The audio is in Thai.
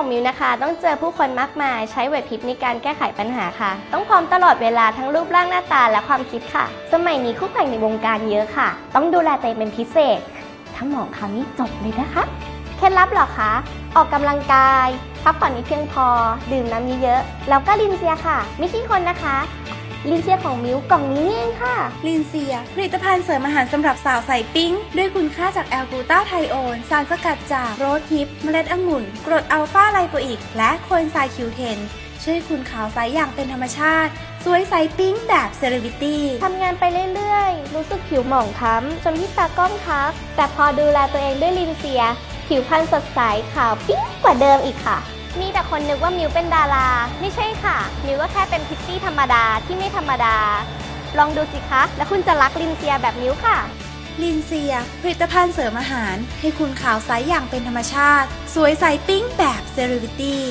ของมิวนะคะ ต้องเจอผู้คนมากมาย ใช้ไหวพริบในการแก้ไขปัญหาค่ะ ต้องพร้อมตลอดเวลาทั้งรูปร่างหน้าตาและความคิดค่ะ สมัยนี้คู่แข่งในวงการเยอะค่ะ ต้องดูแลตัวเองเป็นพิเศษ ถ้าหมองคำนี้จบเลยนะคะเคล็ดลับหรอคะออกกำลังกายพักผ่อนให้เพียงพอ ดื่มน้ำเยอะๆแล้วก็ลินเซียค่ะ ไม่ใช่คนนะคะ ลินเซียของมิวกล่องนี้นี่เองค่ะ ลินเซีย ผลิตภัณฑ์เสริมอาหารสำหรับสาวใส่ปิ้ง ด้วยคุณค่าจากแอลกลูตาไทโอน สารสกัดจากโรสฮิป เมล็ดองุ่น กรดอัลฟาไลโปอิก และโคเอนไซม์คิวเทนช่วยให้คุณขาวใสอย่างเป็นธรรมชาติ สวยใสปิ้งแบบเซเลบิตี้ทำงานไปเรื่อยๆ รู้สึกผิวหมองคล้ำจนที่ตากล้องทักแต่พอดูแลตัวเองด้วยลินเซีย ผิวพรรณสดใสขาวปิ๊งกว่าเดิมอีกค่ะ มีแต่คนนึกว่ามิวเป็นดารา ไม่ใช่ค่ะมิว ก็แค่เป็นพิตตี้ธรรมดาที่ไม่ธรรมดา ลองดูสิคะ แล้วคุณจะรักลินเซียแบบมิวค่ะ ลินเซีย ผลิตภัณฑ์เสริมอาหาร ให้คุณขาวใสอย่างเป็นธรรมชาติ สวยใสปิ้งแบบเซเลบิตี้